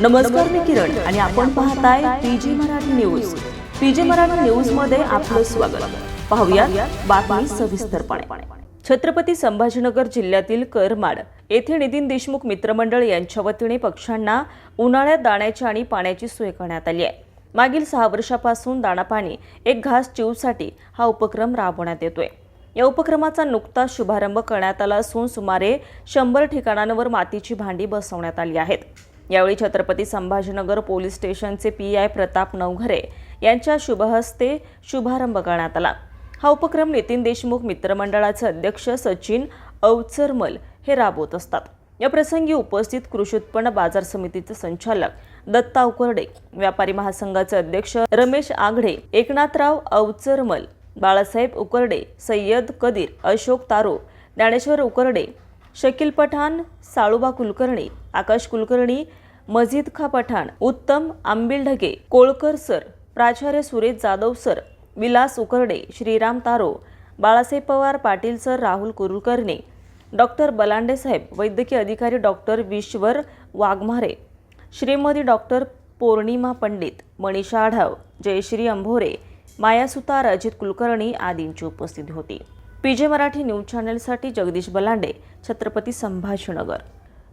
नमस्कार मी किरण आणि आपण पाहताय PG Marathi news. PG Marathi न्यूजमध्ये आपलं स्वागत. पाहूया बातमी सविस्तरपणे. छत्रपती संभाजीनगर जिल्ह्यातील करमाड येथे नितीन देशमुख मित्रमंडळ यांच्या वतीने पक्ष्यांना उन्हाळ्यात दाण्याची आणि पाण्याची सोय करण्यात आली आहे. मागील सहा वर्षापासून दाणापाणी एक घास चिवसाठी हा उपक्रम राबवण्यात येतोय. या उपक्रमाचा नुकताच शुभारंभ करण्यात आला असून सुमारे शंभर ठिकाणांवर मातीची भांडी बसवण्यात आली आहेत. यावेळी छत्रपती संभाजीनगर पोलीस स्टेशनचे पी आय प्रताप नवघरे यांच्या शुभहस्ते शुभारंभ करण्यात आला. हा उपक्रम नितीन देशमुख मित्रमंडळाचे अध्यक्ष सचिन अवचरमल हे राबवत असतात. या प्रसंगी उपस्थित कृषी उत्पन्न बाजार समितीचे संचालक दत्ता उकरडे व्यापारी महासंघाचे अध्यक्ष रमेश आघडे एकनाथराव अवचरमल बाळासाहेब उकरडे सय्यद कदीर अशोक तारो ज्ञानेश्वर उकरडे शकील पठाण साळुबा कुलकर्णी आकाश कुलकर्णी मजिद खा पठाण उत्तम आंबिलढगे कोळकर सर प्राचार्य Suresh Jadhav sir Vilas Ukarde Shriram Taro Balasaheb Pawar Patil sir Rahul Kulkarni doctor Balande saheb वैद्यकीय अधिकारी डॉक्टर विश्वर वाघमारे श्रीमती डॉक्टर पौर्णिमा पंडित मनीषा आढाव जयश्री अंभोरे माया सुतार अजित कुलकर्णी आदींची उपस्थिती होती. पीजे मराठी न्यूज चॅनलसाठी जगदीश बलांडे छत्रपती संभाजीनगर.